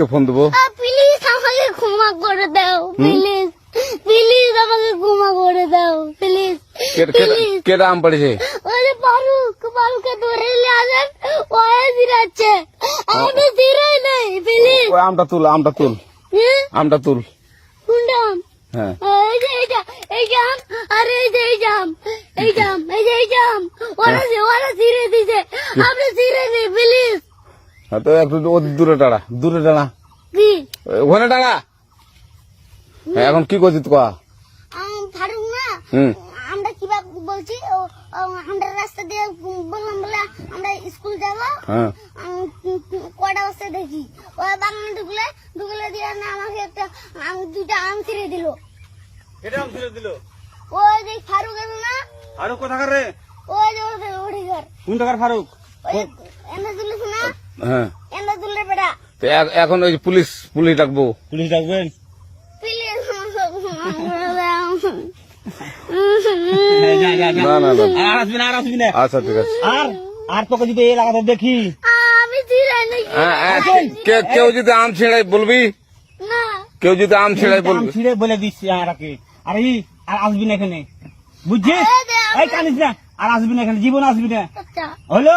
পুলিশকে ফোন দেবো। প্লিজ আমাকে ক্ষমা করে দাও প্লিজ প্লিজ আমাকে ক্ষমা করে দাও প্লিজ কেটা আম পড়েছে? ওরে ফারুক ফারুককে ধরে নিয়ে আসেন ও জিরাচ্ছে আমি জিরাই নেই প্লিজ ওই আমটা তুল আমটা তুল। আমটা তুল। কুন্ডাম হ্যাঁ। এই যে এই এই জাম আরে এই যে এই জাম এই জাম এই যে এই জাম ওরা ওরা জিরে দিছে। আপনি জিরে নেই প্লিজ হ্যাঁ, তো একটু দূরে টাড়া দূরে টাড়া ওখানে টাড়া হ্যাঁ, এখন কি করছিস কয়া। আম, ফারুক না আমরা কীভাবে বলছি আমরা রাস্তা দিয়ে বললাম বলে আমরা স্কুল যাব। হ্যাঁ। কটা বস্তা দেখি। ওই বাগানে ঢুকলে ঢুকলে দিয়ে না আমাকে একটা আম দুটা আম ছিঁড়ে দিল। এটা আম ছিঁড়ে দিল? ওই যে ফারুক এলো না ফারুক কোথাকার রে? ওই যে ওঠে ঘর কোন টাকার ফারুক? এনে তুলিস না হ্যাঁ। তো এখন ওই পুলিশ পুলিশ ডাকবো। পুলিশ ডাকবেন। না না না। আর আসবি না আর আসবি না। আচ্ছা ঠিক আছে। আর আর তোকে যদি এই লাগাতে দেখি? আমি নাকি? হ্যাঁ, হ্যাঁ, কেউ যদি আম ছেড়াই বলবি? না। কেউ যদি আম ছেড়াই বলবি? ছিঁড়ে বলে দিচ্ছি আরাকে আর এই আর আসবি না এখানে। বুঝছিস? এই কানিস না। আর আসবি না এখানে জীবন আসবি না। আচ্ছা। হলো?